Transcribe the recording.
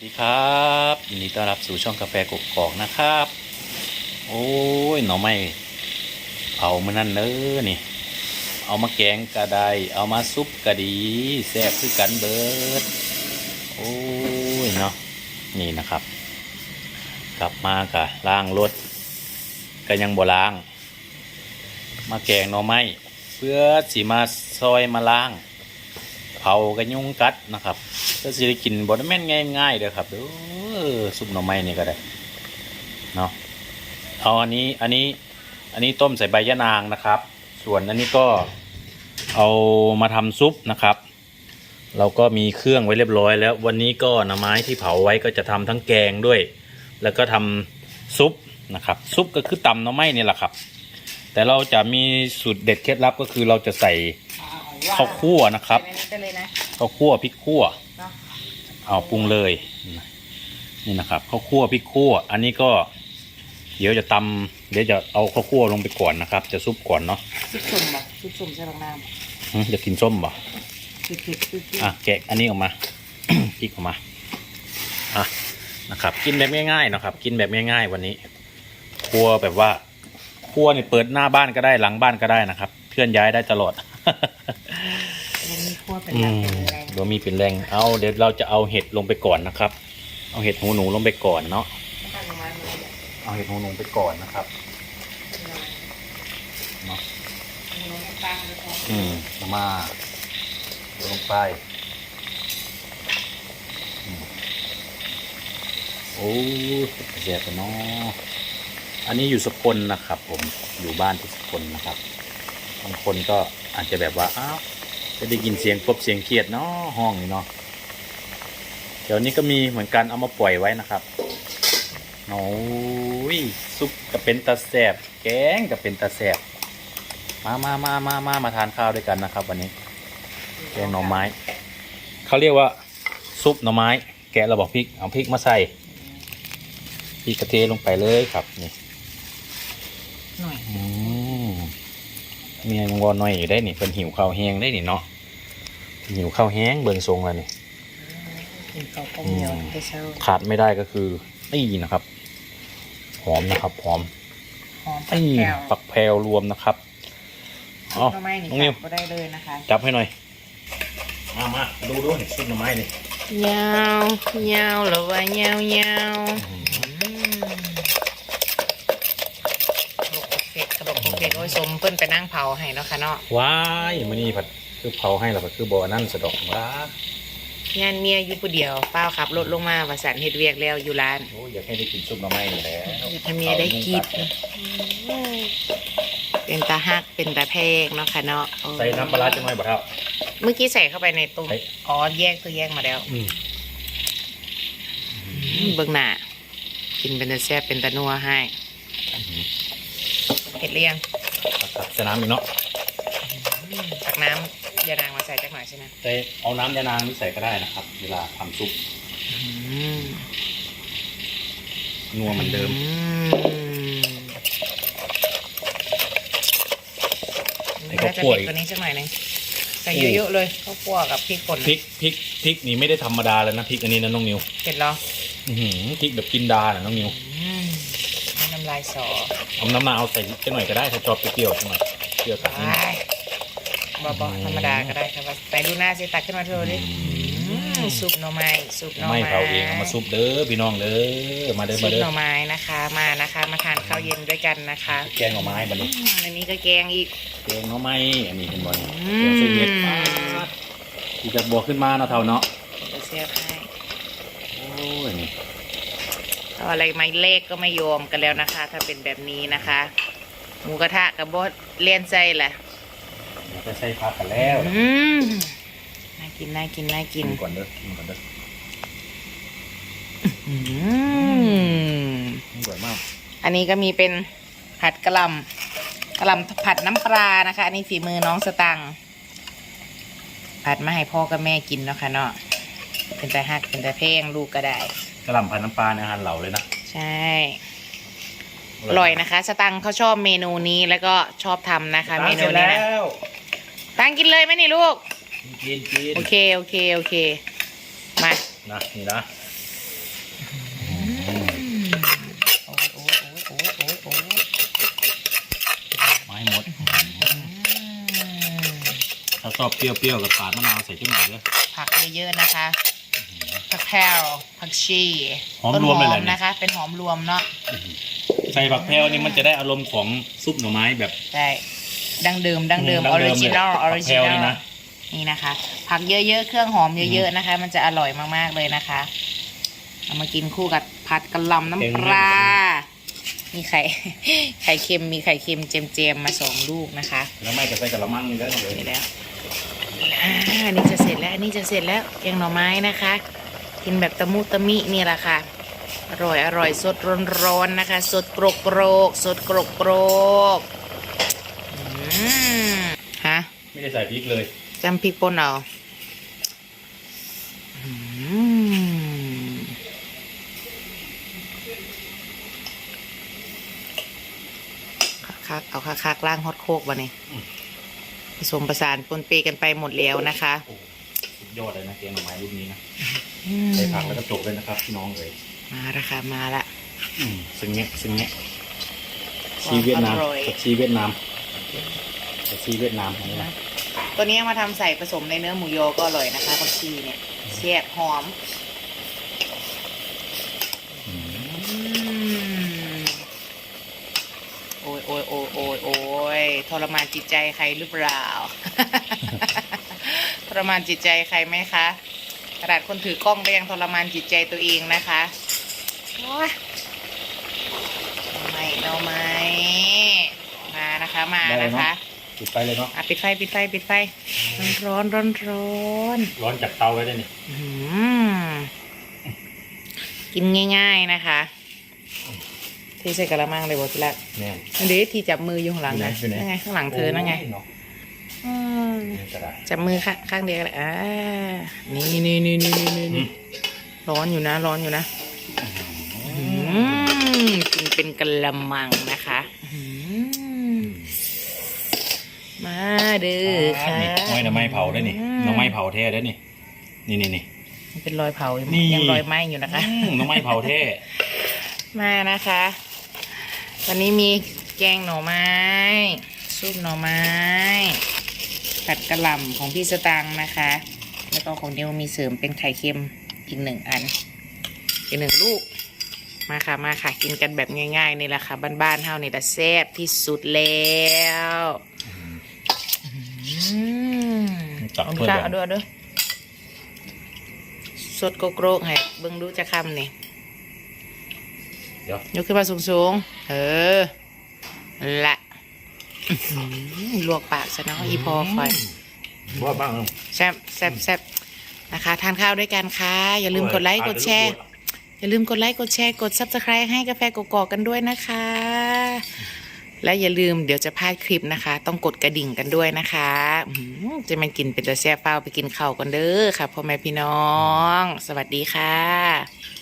สวัสดีครับยินดีต้อนรับสู่ช่องกาแฟกกอกนะครับ โอ้ยหน่อไม้เผามันนั่นเน้อนี่ เอามาแกงกระไดเอามาซุปกระดีแซ่บคือกันเบิด โอ้ยเนาะนี่นะครับ กลับมากะล้างรถก็ยังบ่ล้าง มาแกงหน่อไม้เพื่อสีมาซอยมาล้าง เผากันยุงกัดนะครับก็สิได้กินบดแม่นง่ายๆเด้อครับเด้อซุปหน่อไม้นี่ก็ได้เนาะเอาอันนี้อันนี้อันนี้ต้มใส่ใบยะนางนะครับ ส่วนอันนี้ก็เอามาทำซุปนะครับ เราก็มีเครื่องไว้เรียบร้อย แล้ววันนี้ก็หน่อไม้ที่เผาไว้ก็จะทำทั้งแกงด้วย แล้วก็ทำซุปนะครับ ซุปก็คือตำหน่อไม้นี่แหละครับ แต่เราจะมีสูตรเด็ดเคล็ดลับก็คือเราจะใส่ ข้าวคั่วนะครับใส่ในนี้ไปเลยนะข้าวคั่วพริกคั่วเนาะเอาปรุงเลยนี่นะครับข้าวคั่วพริกคั่ว อันนี้ก็ เดี๋ยวจะตำเดี๋ยวจะเอาข้าวคั่วลงไปก่อนนะครับ จะซุปก่อนเนาะซุปสุ่มแบบซุปสุ่มใส่บางน้หึจะกินส้มบ่ำคือคือคือคืออะแกะอันนี้ออกมาพริกออกมาอะนะครับ กินแบบง่ายๆนะครับ กินแบบง่ายๆวันนี้ ครัวแบบว่าครัวเนี่ยเปิดหน้าบ้านก็ได้หลังบ้านก็ได้นะครับ เคลื่อนย้ายได้ตลอดมันมีคั่ว เป็นอืแบบมเป็นแรงเดี๋ยวมีเป็นแรงเอาเดี๋ยวเราจะเอาเห็ดลงไปก่อนนะครับ เอาเห็ดหูหนูลงไปก่อนเนาะน้ำตาลลงมาเลยเอาเห็ดหูหนูไปก่อนนะครับเนาะลงน้ำตาลแล้วก็อืมมาลงไปอืมโอ้เสียกันเนาะอันนี้อยู่สกลนะครับ ผมอยู่บ้านที่สกลนะครับบางคนก็อาจจะแบบว่าอ้าว จะได้ยินเสียงกบเสียงเครียดเนาะห้องนี้เนาะเดี๋ยวนี้ก็มีเหมือนกันเอามาปล่อยไว้นะครับโอ้ยซุปกับเป็นตาแสบแกงกับเป็นตาแสบมามามามามามาทานข้าวด้วยกันนะครับ วันนี้ แกงหน่อไม้ เขาเรียกว่า ซุปหน่อไม้ แกะเราบอกพริกเอาพริกมาใส่พริกกระเทยลงไปเลยครับนี่ หน่อย อืม เมียมังกรหน่อยอยู่ได้นี่เป็นหิวข้าวแห้งได้นี่เนาะหิวข้าวแห้งเบิ่งทรงแล้วนี่กินข้าวต้มเหนียวไปเช้าขาดไม่ได้ก็คือนี่นะครับ หอมนะครับหอมหอมผักนี่แก้วปักแพรวรวมนะครับซุเอาปหน่อไม้นี่น้องนิวก็ได้เลยนะคะจับให้หน่อยมามาดูดูนี่ซุปหน่อไม้นี่ยาวยาวหรือว่ายาวยาวลูกเผ็ ดกระบอกเผ็ดโอ้ยสมเปิ้นไปนั่งเผาให้เนาะค่ะเนาะว้ายมื้อนี้ผัดคือเผาให้เราก็คือบ่อนั่นสะดอกว้างานเมียอยู่ผู้เดียวเป้าขับรถลงมาว่าสันเฮ็ดเวียกแล้วอยู่ร้านโอ้ยอยากให้ได้กินซุปหน่อไม้นี่แหละอยากให้เมียได้กินเป็นตาฮักเป็นตาแพงเนาะค่ะเนาะโอ้ใส่น้ำปลาร้าจังหน่อยบ่เท่าเมื่อกี้ใส่เข้าไปในตู้ใส่อ๋อแยกตัวแยกมาแล้วอืมเบิ่งหน้ากินเป็นตาแซ่บเป็นตานัวให้ เห็ดเรียงครับใส่น้ำอีกเนาะตักน้ำยานางมาใส่จักหน่อยใช่ไหมใส่เอาน้ำยานางนี่ใส่ก็ได้นะครับ เวลาทำซุปอืมนัวเหมือนเดิมไอ้น่าข้าวจะคั่วเผ็ดอีกกว่านี้สักหน่อยหนึงใส่เยอะๆเลยข้าวคั่วกับพริกป่นพริกพริกพริกนี่ไม่ได้ธรรมดาแล้วนะพริกอันนี้นะน้องนิวเผ็ดเหรออื้อหือพริกแบบกินดาน่ะน้องนิวอืมให้น้ำลายสอเอาน้ำมะนาวใส่จังหน่อยก็ได้ถ้าชอบเปรี้ยวๆจังหน่อยเปรี้ยวตัดนิดไปบอบธรรมดาก็ได้ครับว่าแต่ดูหน้าสิตักขึ้นมาเถอะดิอืมซุปหน่อไม้ซุปหน่อไม่ไม้เผาเองเอามาซุปเด้อพี่น้องเด้อมาเด้อซุมาปเด้อหน่อไม้นะคะ มานะคะ มาทานข้าวเย็นด้วยกันนะคะแกงหน่อไม้บัดนี้อืมอันนี้ก็แกงอีก แกงหน่อไม้อันนี้เป็นบอลอืม แกงเส้นเห็ดปาดที่จะบวกขึ้นมาเนาะเท่าเนาะเดี๋ยวเสียบให้โอ้ยนี่เอาอะไรมาเลขก็ไม่ยอมกันแล้วนะคะ ถ้าเป็นแบบนี้นะคะหมูกระทะกับบดเลียนใจแหละเดี๋ยวจะใส่ผักกันแล้วอืมน่ากินน่ากินน่ากิกินนก่อนเด้อกินก่อนเด้ออืมสวยมาก อันนี้ก็มีเป็นผัดกะหล่ำกะหล่ำผัดน้ำปลานะคะ อันนี้ฝีมือน้องสตังค์ผัดมาให้พ่อกับแม่กินเนาะค่ะเนาะเป็นแต่หักเป็นแต่เพลงลูกก็ได้ กระหล่ำพันน้ำปลาในอาหารเหล่าเลยนะใช่อร่อยนะคะ สตังค์เขาชอบเมนูนี้แล้วก็ชอบทำนะคะ เมนูนี้นะแล้วตังกินเลยไหมนี่ลูก กินกินโอเคโอเคโอเค มานะนี่นะโอ้ยโอ้ยโอ้ยโอ้ยโอ้ยโอ้ยไม้หมดถ้าชอบเปรี้ยวๆกับปาดมะนาวใส่ขึ้นหน่อยเลยผักเยอะๆนะคะ ผักแพรวผักชีหอมต้นรวมหเลยอแหมละเนี่ย นะคะ เป็นหอมรวมเนาะใส่ผักแพรวนี่มันจะได้อารมณ์ของซุปหน่อไม้แบบได้ดังเดิมดังเดิมดั้องอเดิริมเลยจินอลออผัริกแพจิรนวอนี่ลนะ นี่นะคะ ผักเยอะๆ เครื่องหอมเยอะๆนะคะ มันจะอร่อยมากๆเลยนะคะเอามากินคู่กับผัดกะหล่ำน้ำปลามีไข่ ไข่เค็มมีไข่เค็มเจมๆมาสองลูกนะคะ แล้วไม่ก็ใส่กระมังนี่แล้วเลยนี่แล้วอ่าอันนี้จะเสร็จแล้ว อันนี้จะเสร็จแล้วแกงหน่อไม้นะคะ กินแบบตะมุตะมินี่แหละค่ะ อร่อยอร่อยสดร้อนๆนะคะ สดกรกโกรกสดกรกโกรกอืมฮะไม่ได้ใส่พริกเลยจำพริกป่นเอาอืมคักๆเอาคักๆล่างฮอตโคกวะนี่อืมผสมประสานปนเปกันไปหมดแล้วนะคะโอ้สุ ดยอดเลยนะแกงหน่อไม้รุ่นนี้นะอืมใส่ผักแล้วก็จบเลยนะครับพี่น้องเลยมาละค่ะมาละ อืมซึ่งเนี้ยซึ่งเนี้ยชีเวียดนามอร่อย ผักชีเวียดนามผักชีเวียดนามของเราตัวนี้มาทำใส่ผสมในเนื้อหมูยอก็อร่อยนะคะผักชีเนี่ยแซ่บหอมอืมอืมโอ้ยโอ้ยโอ้ยโอ้ยโอ้ยทรมานจิตใจใครหรือเปล่าท รมานจิตใจใครไหมคะกระดาษคนถือกล้องก็ยังทรมานจิตใจตัวเองนะคะโอ้ยเอาไหม่เอาไหม่มานะคะมาได้เลยนะเนาะคะ ปิดไฟเลยเนาะอะปิดไฟปิดไฟปิดไฟร้อนร้อนร้อนร้อนร้อนจากเตาไว้ได้นี่อื้อหือกินง่าย ๆนะคะเทใส่กระมังเลยบอทีละแน่ อันนี้ที่จับมืออยู่ข้างหลังนะอยู่ไหนอยู่ไหน นั่นไงข้างหลังเธอนั่นไง โยเนาะ จับมือข้างข้างเดียวเลยอ่านี่นี่นี่นี่นี่นี่นี่ร้อนอยู่นะ ร้อนอยู่นะอืมกินเป็นกระมังนะคะอืมมาเด้อค่ะนี่หน่อยหน่อไม้เผาได้นี่หน่อไม้เผาแท้ได้นี่นี่นี่นี่มันเป็นรอยเผาอยู่นี่ยังรอยไหม้อยู่นะคะอืมหน่อไม้เผาแท้มานะคะ วันนี้มีแกงหน่อไม้ ซุปหน่อไม้ ผัดกระหล่ำของพี่สตังค์นะคะ แล้วก็ของเดียวมีเสริมเป็นไข่เค็มอีกหนึ่งอัน อีกหนึ่งลูก มาค่ะมาค่ะ กินกันแบบง่ายๆนี่แหละค่ะบ้านๆเท่านี่แต่แซ่บที่สุดแล้วอืมจับเอาถ้วยค่ะแบ่งเอาด้วยเอาด้วยสดโกโกรกให้เบิ่งดูจะคำนี่เดี๋ยวยกขึ้นมาสูงๆ เออ ละอื้อหือ ลวกปากซะเนาะอีพอคอยว่าบ้างแซ่บแซ่บแซ่บนะคะ ทานข้าวด้วยกันค่ะ อย่าลืมกดไลค์กดแชร์ อย่าลืมกดไลค์กดแชร์กดซับสไคร b e ให้กาแฟกอกๆกันด้วยนะคะ และอย่าลืมเดี๋ยวจะพลาดคลิปนะคะ ต้องกดกระดิ่งกันด้วยนะคะอื้อหือจะมันกินเป็นตะแซ่บเฝ้าไปกินข้าวกันเด้อค่ะพ่อแม่พี่น้อง สวัสดีค่ะ